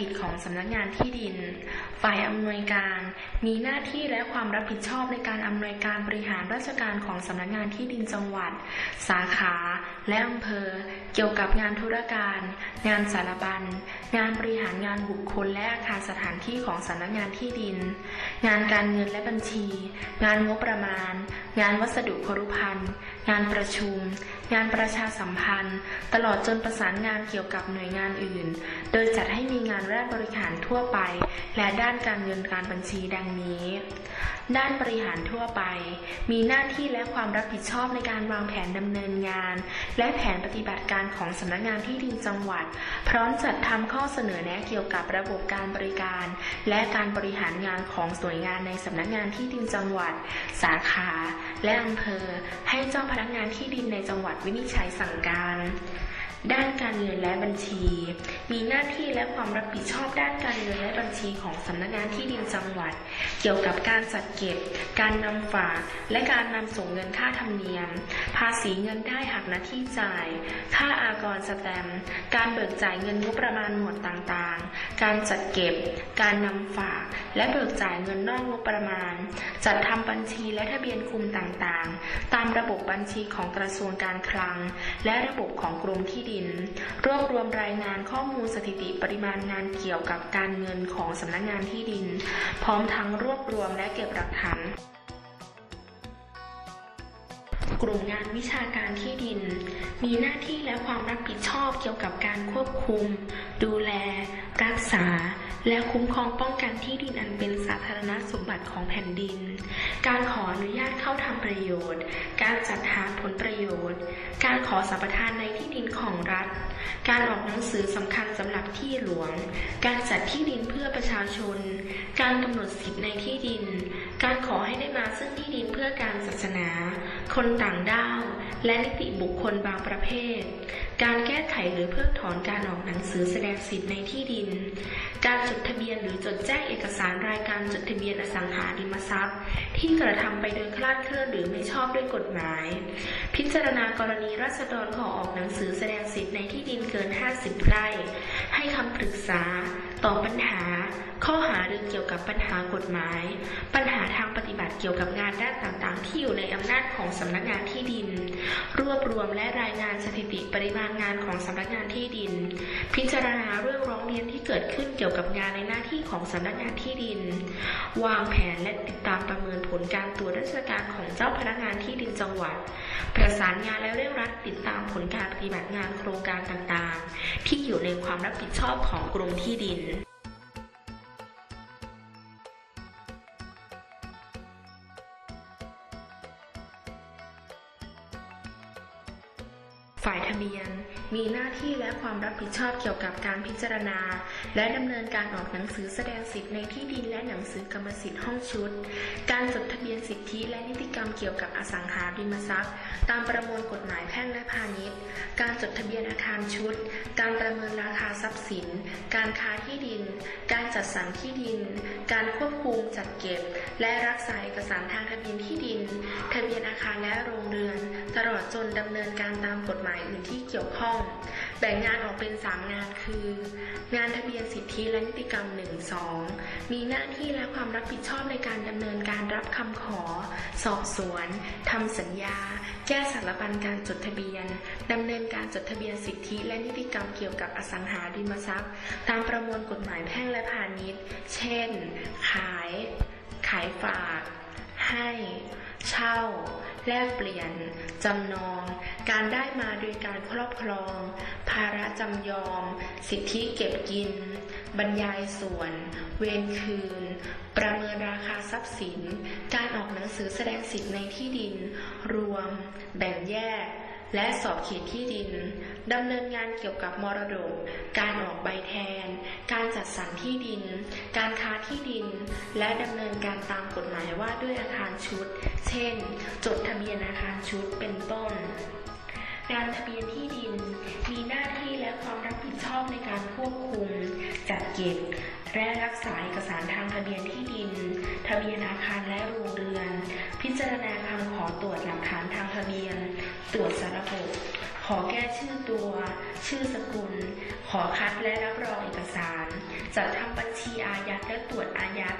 กิจของ สำนักงานที่ดิน ฝ่ายอำนวยการ มีหน้าที่และความรับผิดชอบในการอำนวยการบริหารราชการของสำนักงานที่ดินจังหวัด สาขา และอำเภอ เกี่ยวกับงานธุรการ งานสารบัญ งานบริหารงานบุคคลและอาคารสถานที่ของสำนักงานที่ดิน งานการเงินและบัญชี งานงบประมาณ งานวัสดุครุภัณฑ์งานประชุม งานประชาสัมพันธ์ ตลอดจนประสานงานเกี่ยวกับหน่วยงานอื่น โดยจัดให้มีงานแรกบริหารทั่วไป และด้านการเงินการบัญชีดังนี้ ด้านบริหารทั่วไป มีหน้าที่และความรับผิดชอบในการวางแผนดำเนินงาน และแผนปฏิบัติการของสำนักงานที่ดินจังหวัด พร้อมจัดทำข้อเสนอแนะเกี่ยวกับระบบการบริการ และการบริหารงานของหน่วยงานในสำนักงานที่ดินจังหวัด สาขา และอำเภอ ให้เจ้าพนักงานที่ดินในจังหวัดวินิจฉัยสั่งการ ด้านการเงินและบัญชี มีหน้าที่และความรับผิดชอบด้านการเงินและบัญชีของสำนักงานที่ดินจังหวัด เกี่ยวกับการจัดเก็บ การนำฝาก และการนำส่งเงินค่าธรรมเนียม ภาษีเงินได้หักหน้าที่จ่าย ค่าอากรสแตม การเบิกจ่ายเงินงบประมาณหมวดต่างๆ การจัดเก็บ การนำฝาก และเบิกจ่ายเงินนอกงบประมาณ จัดทำบัญชีและทะเบียนคุมต่างๆ ตามระบบบัญชีของกระทรวงการคลัง และระบบของกรมที่ดินรวบรวมรายงานข้อมูลสถิติปริมาณงานเกี่ยวกับการเงินของสำนักงานที่ดิน พร้อมทั้งรวบรวมและเก็บหลักฐานกลุ่มงานวิชาการที่ดิน มีหน้าที่และความรับผิดชอบเกี่ยวกับการควบคุม ดูแล รักษา และคุ้มครองป้องกันที่ดินอันเป็นสาธารณสมบัติของแผ่นดิน การขออนุญาตเข้าทำประโยชน์ การจัดหาผลประโยชน์ การขอสัมปทานในที่ดินของรัฐ การออกหนังสือสำคัญสำหรับที่หลวง การจัดที่ดินเพื่อประชาชน การกำหนดสิทธิในที่ดิน การขอให้ได้มาซึ่งที่ดินเพื่อการศาสนา คนต่างด้าว และนิติบุคคลบางประเภท การแก้ไขหรือเพิกถอนการออกหนังสือแสดงสิทธิในที่ดิน การจดทะเบียนหรือจดแจ้งเอกสารรายการจดทะเบียนอสังหาริมทรัพย์ ที่กระทำไปโดยคลาดเคลื่อนหรือไม่ชอบด้วยกฎหมาย พิจารณากรณีีราษฎรขอออกหนังสือแสดงสิทธิในที่ดินเกิน 50 ไร่ ให้คำปรึกษา ตอบปัญหา ข้อหาหรือเกี่ยวกับปัญหากฎหมาย ปัญหาทางปฏิบัติเกี่ยวกับงานด้านต่างๆ ที่อยู่ในอำนาจของสำนักงานที่ดิน รวบรวมและรายงานสถิติปริมาณงานของสำนักงานที่ดิน พิจารณาเรื่องร้องเรียนที่เกิดขึ้นเกี่ยวกับงานในหน้าที่ของสำนักงานที่ดิน วางแผนและติดตามประเมินผลการตรวจราชการของเจ้าพนักงานที่ดินจังหวัด ประสานงานและเร่งรัดติดตามผลการปฏิบัติงานโครงการต่างๆ ที่อยู่ในความรับผิดชอบของกรมที่ดิน ฝ่ายทะเบียน มีหน้าที่และความรับผิดชอบเกี่ยวกับการพิจารณา และดำเนินการออกหนังสือแสดงสิทธิในที่ดินและหนังสือกรรมสิทธิ์ห้องชุด การจดทะเบียนสิทธิและนิติกรรมเกี่ยวกับอสังหาริมทรัพย์ ตามประมวลกฎหมายแพ่งและพาณิชย์ การจดทะเบียนอาคารชุด การประเมินราคาทรัพย์สิน การค้าที่ดิน การจัดสรรที่ดิน การควบคุมจัดเก็บ และรักษาเอกสารทางทะเบียนที่ดิน ทะเบียนอาคารและโรงเรือน ตลอดจนดำเนินการตามกฎหมายายอื่นที่เกี่ยวข้อง แบ่งงานออกเป็น 3 งานคือ งานทะเบียนสิทธิและนิติกรรม 1 2 มีหน้าที่และความรับผิดชอบในการดำเนินการรับคำขอ สอบสวนทำสัญญา แก้สารบัญการจดทะเบียนดำเนินการจดทะเบียนสิทธิและนิติกรรมเกี่ยวกับอสังหาริมทรัพย์ ตามประมวลกฎหมายแพ่งและพาณิชย์ เช่น ขาย ขายฝาก ให้ เช่า แลกเปลี่ยน จำนอง การได้มาโดยการครอบครอง ภาระจำยอม สิทธิเก็บกิน บรรยายส่วน เวรคืน ประเมินราคาทรัพย์สิน การออกหนังสือแสดงสิทธิในที่ดิน รวม แบ่งแยกและสอบเขตที่ดิน ดำเนินงานเกี่ยวกับมรดก การออกใบแทน การจัดสรรที่ดิน การค้าที่ดิน และดำเนินการตามกฎหมายว่าด้วยอาคารชุด เช่น จดทะเบียนอาคารชุดเป็นต้น งานทะเบียนที่ดินมีหน้าที่และความรับผิดชอบในการควบคุม จัดเก็บ และรักษาเอกสารทางทะเบียนที่ดิน ทะเบียนอาคารและโรงเรือน พิจารณาคำขอตรวจหลักฐานทางทะเบียน ตรวจสารบบขอแก้ชื่อตัว ชื่อสกุล ขอคัดและรับรองเอกสาร จัดทำบัญชีอายัดและตรวจอายัด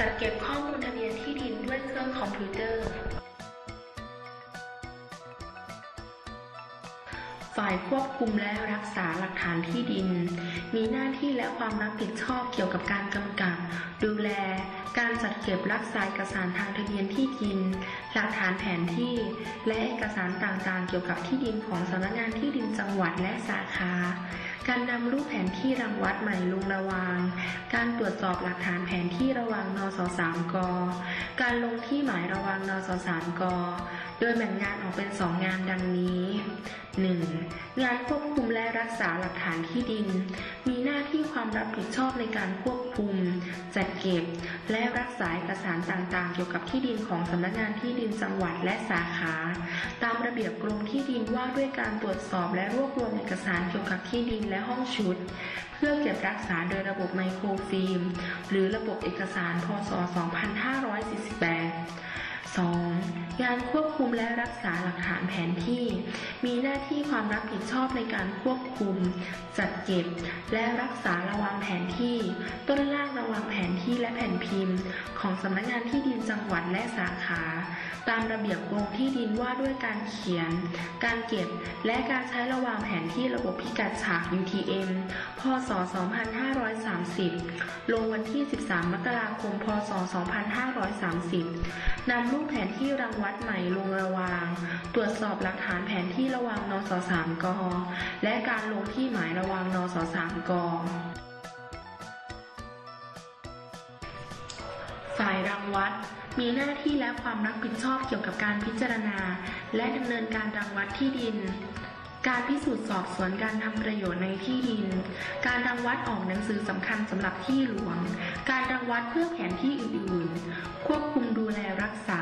จัดเก็บข้อมูลทะเบียนที่ดินด้วยเครื่องคอมพิวเตอร์ ฝ่ายควบคุมและรักษาหลักฐานที่ดิน มีหน้าที่และความรับผิดชอบเกี่ยวกับการกำกับ ดูแล การจัดเก็บรักษาเอกสารทางทะเบียนที่ดิน หลักฐานแผนที่ และเอกสารต่างๆ เกี่ยวกับที่ดินของสำนักงานที่ดินจังหวัดและสาขา การนำรูปแผนที่รังวัดใหม่ลงระวาง การตรวจสอบหลักฐานแผนที่ระวางนสสามก การลงที่หมายระวางนสสามก โดยแบ่งงานออกเป็นสองงานดังนี้ 1. งานควบคุมและรักษาหลักฐานที่ดิน มีหน้าที่ความรับผิดชอบในการควบคุม จัดเก็บ และรักษาเอกสารต่างๆ เกี่ยวกับที่ดินของสำนักงานที่ดินจังหวัดและสาขา ตามระเบียบกรมที่ดินว่าด้วยการตรวจสอบและรวบรวมเอกสารเกี่ยวกับที่ดินและห้องชุด เพื่อเก็บรักษาโดยระบบไมโครฟิล์มหรือระบบเอกสารพศ 2548 2. งานควบคุมและรักษาหลักฐานแผนที่ มีหน้าที่ความรับผิดชอบในการควบคุม จัดเก็บ และรักษาระวังแผนที่ ต้นล่างระวังแผนที่และแผ่นพิมพ์ ของสำนักงานที่ดินจังหวัดและสาขา ตามระเบียบกรมที่ดินว่าด้วยการเขียน การเก็บ และการใช้ระวางแผนที่ระบบพิกัดฉาก UTM พศ 2530 ลงวันที่ 13 มกราคม พศ 2530 นำรูปแผนที่รังวััดใหม่ลงระวาง ตรวจสอบหลักฐานแผนที่ระวางนสสามก และการลงที่หมายระวางนสสามกฝ่ายรังวัดมีหน้าที่และความรับผิดชอบเกี่ยวกับการพิจารณา และดำเนินการรังวัดที่ดิน การพิสูจน์สอบสวนการทำประโยชน์ในที่ดิน การรังวัดออกหนังสือสำคัญสำหรับที่หลวง การรังวัดเพื่อแผนที่อื่นๆ ควบคุมดูแลรักษา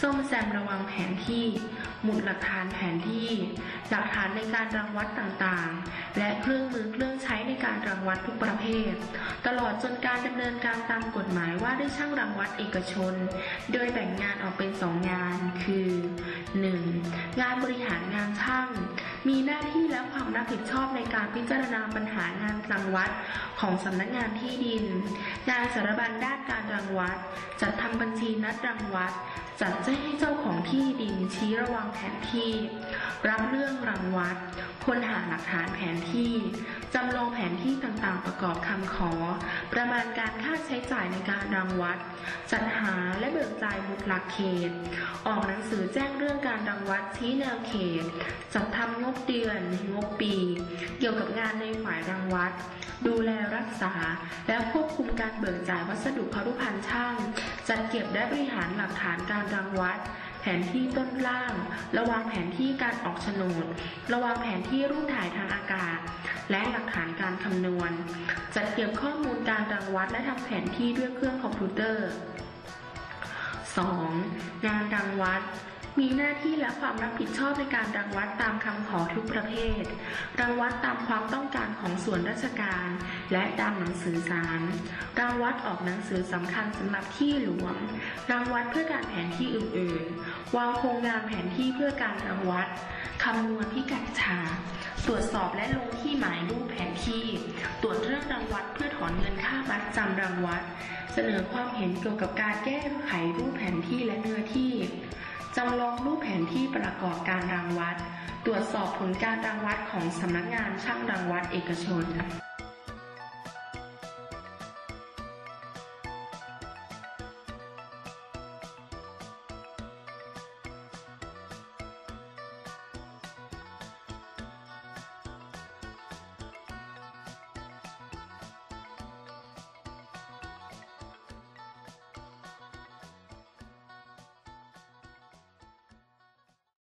ซ่อมแซมระวังแผนที่ หมุดหลักฐานแผนที่ หลักฐานในการรังวัดต่างๆ และเครื่องมือเครื่องใช้ในการรังวัดทุกประเภท ตลอดจนการดำเนินการตามกฎหมายว่าด้วยช่างรังวัดเอกชน โดยแบ่งงานออกเป็นสองงาน คือ 1. งานบริหารงานช่าง มีหน้าที่และความรับผิดชอบในการพิจารณาปัญหางานรังวัดของสำนักงานที่ดิน งานสารบัญด้านการรังวัด จัดทำบัญชีนัดรังวัด จัดแจ้งให้เจ้าของที่ดินชี้ระวังแผนที่ รับเรื่องรังวัดค้นหาหลักฐานแผนที่จำลองแผนที่ต่างๆ ประกอบคำขอ ประมาณการค่าใช้จ่ายในการรังวัด จัดหาและเบิกจ่ายบุตรหลักเขต ออกหนังสือแจ้งเรื่องการรังวัดชี้แนวเขต จัดทำงบเดือน งบปี เกี่ยวกับงานในฝ่ายรังวัด ดูแลรักษา และควบคุมการเบิกจ่ายวัสดุพรุพันธ์ช่าง จัดเก็บและบริหารหลักฐานการจังวัด แผนที่ต้นล่าง ระวางแผนที่การออกโฉนด ระวางแผนที่รูปถ่ายทางอากาศ และหลักฐานการคำนวณ จัดเก็บข้อมูลการรังวัดและทำแผนที่ด้วยเครื่องคอมพิวเตอร์ 2. งานรังวัด มีหน้าที่และความรับผิดชอบในการรังวัดตามคำขอทุกประเภท รังวัดตามความต้องการของส่วนราชการ และตามหนังสือสาร รังวัดออกหนังสือสำคัญสำหรับที่หลวง รังวัดเพื่อการแผนที่อื่นๆ วางโครงงานแผนที่เพื่อการรังวัดคำนวณพิกัดฉากตรวจสอบและลงที่หมายรูปแผนที่ ตรวจเรื่องรังวัดเพื่อถอนเงินค่ามัดจำรังวัด เสนอความเห็นเกี่ยวกับการแก้ไขรูปแผนที่และเนื้อที่ จำลองรูปแผนที่ประกอบการรังวัด ตรวจสอบผลการรังวัดของสำนักงานช่างรังวัดเอกชน